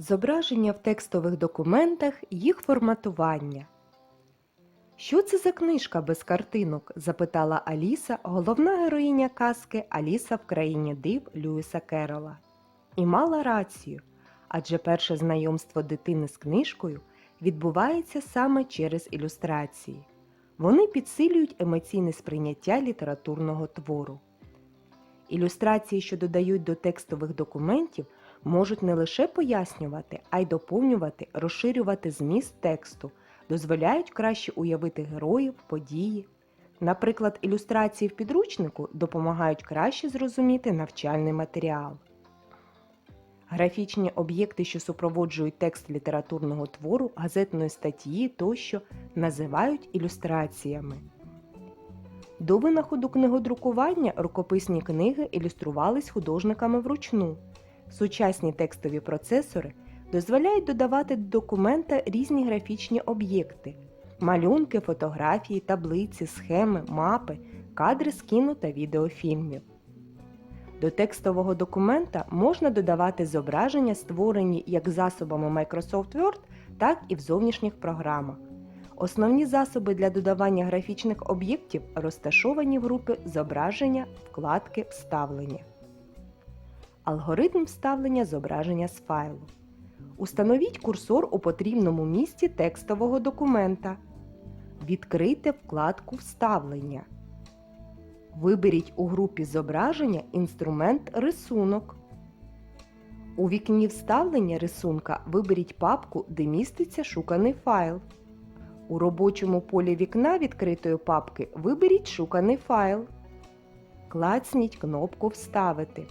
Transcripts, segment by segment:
Зображення в текстових документах, їх форматування. Що це за книжка без картинок? запитала Аліса, головна героїня казки Аліса в країні див Льюіса Керрола. І мала рацію, адже перше знайомство дитини з книжкою відбувається саме через ілюстрації. Вони підсилюють емоційне сприйняття літературного твору. Ілюстрації, що додають до текстових документів, можуть не лише пояснювати, а й доповнювати, розширювати зміст тексту, дозволяють краще уявити героїв, події. Наприклад, ілюстрації в підручнику допомагають краще зрозуміти навчальний матеріал. Графічні об'єкти, що супроводжують текст літературного твору, газетної статті тощо називають ілюстраціями. До винаходу книгодрукування рукописні книги ілюструвались художниками вручну. Сучасні текстові процесори дозволяють додавати до документа різні графічні об'єкти малюнки, фотографії, таблиці, схеми, мапи, кадри з кіно та відеофільмів. До текстового документа можна додавати зображення, створені як засобами Microsoft Word, так і в зовнішніх програмах. Основні засоби для додавання графічних об'єктів розташовані в групі зображення, вкладки Вставлення. Алгоритм вставлення зображення з файлу. Установіть курсор у потрібному місці текстового документа. Відкрийте вкладку Вставлення. Виберіть у групі зображення інструмент Рисунок. У вікні вставлення рисунка виберіть папку, де міститься шуканий файл. У робочому полі вікна відкритої папки виберіть шуканий файл. Клацніть кнопку Вставити.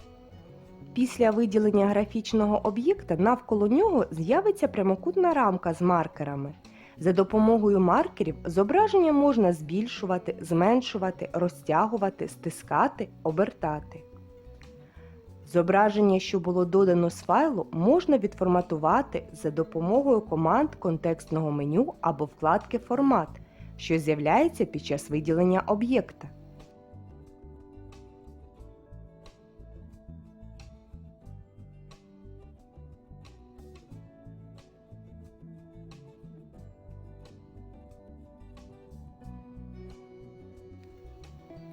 Після виділення графічного об'єкта навколо нього з'явиться прямокутна рамка з маркерами. За допомогою маркерів зображення можна збільшувати, зменшувати, розтягувати, стискати, обертати. Зображення, що було додано з файлу, можна відформатувати за допомогою команд контекстного меню або вкладки Формат, що з'являється під час виділення об'єкта.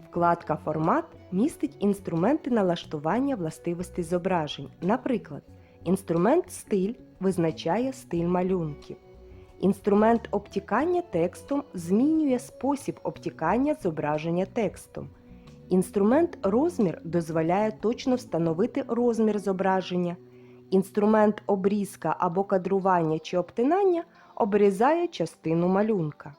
Вкладка Формат містить інструменти налаштування властивостей зображень. Наприклад, інструмент Стиль визначає стиль малюнків. Інструмент обтікання текстом змінює спосіб обтікання зображення текстом. Інструмент Розмір дозволяє точно встановити розмір зображення. Інструмент обрізка або кадрування чи обтинання обрізає частину малюнка.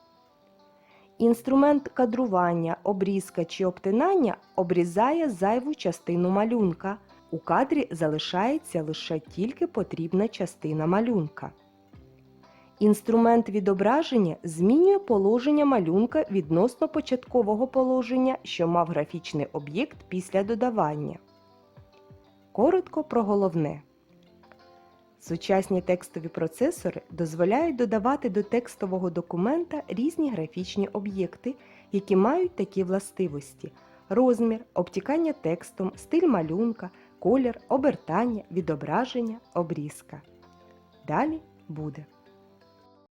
Інструмент кадрування, обрізка чи обтинання обрізає зайву частину малюнка. У кадрі залишається лише тільки потрібна частина малюнка. Інструмент відображення змінює положення малюнка відносно початкового положення, що мав графічний об'єкт після додавання. Коротко про головне. Сучасні текстові процесори дозволяють додавати до текстового документа різні графічні об'єкти, які мають такі властивості: розмір, обтікання текстом, стиль малюнка, колір, обертання, відображення, обрізка. Далі буде.